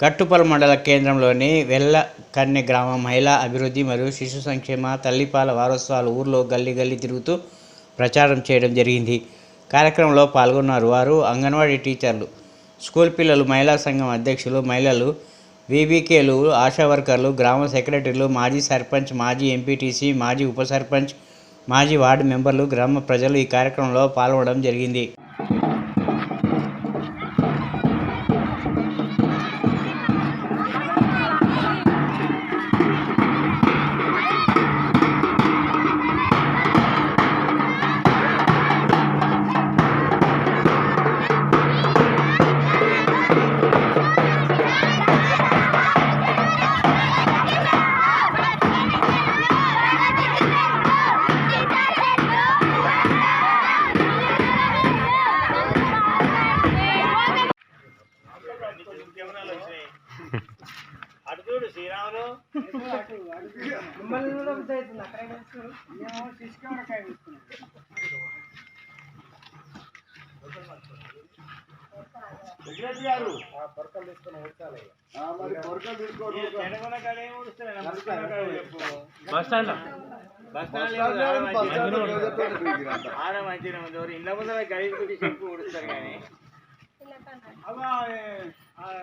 కట్టుపల మండల కేంద్రంలోని వెల్లకన్నె గ్రామ మహిళా అభివృద్ధి మరియు శిశు సంక్షేమ తల్లిపాల వారోత్సవాలు ఊర్లో గల్లీ గల్లీ తిరుగుతూ ప్రచారం చేయడం జరిగింది. కార్యక్రమంలో పాల్గొన్నారు వారు అంగన్వాడీ టీచర్లు స్కూల్ పిల్లలు మహిళా సంఘం అధ్యక్షులు మహిళలు వీబీకేలు ఆశా వర్కర్లు గ్రామ సెక్రటరీలు మాజీ సర్పంచ్ మాజీ ఎంపీటీసీ మాజీ ఉప సర్పంచ్ మాజీ వార్డు మెంబర్లు గ్రామ ప్రజలు ఈ కార్యక్రమంలో పాల్గొనడం జరిగింది. అటు చూడు శ్రీరాములు. మిమ్మల్ని కూడా బుద్ధి అవుతుంది. అక్కడ గారు. బస్ స్టాండ్ బస్ స్టాండ్ ఆడ మంచిగా ఉంది. ఇండ్ల ముందర గడిపి చెప్పు ఊడుస్తారు కానీ. আর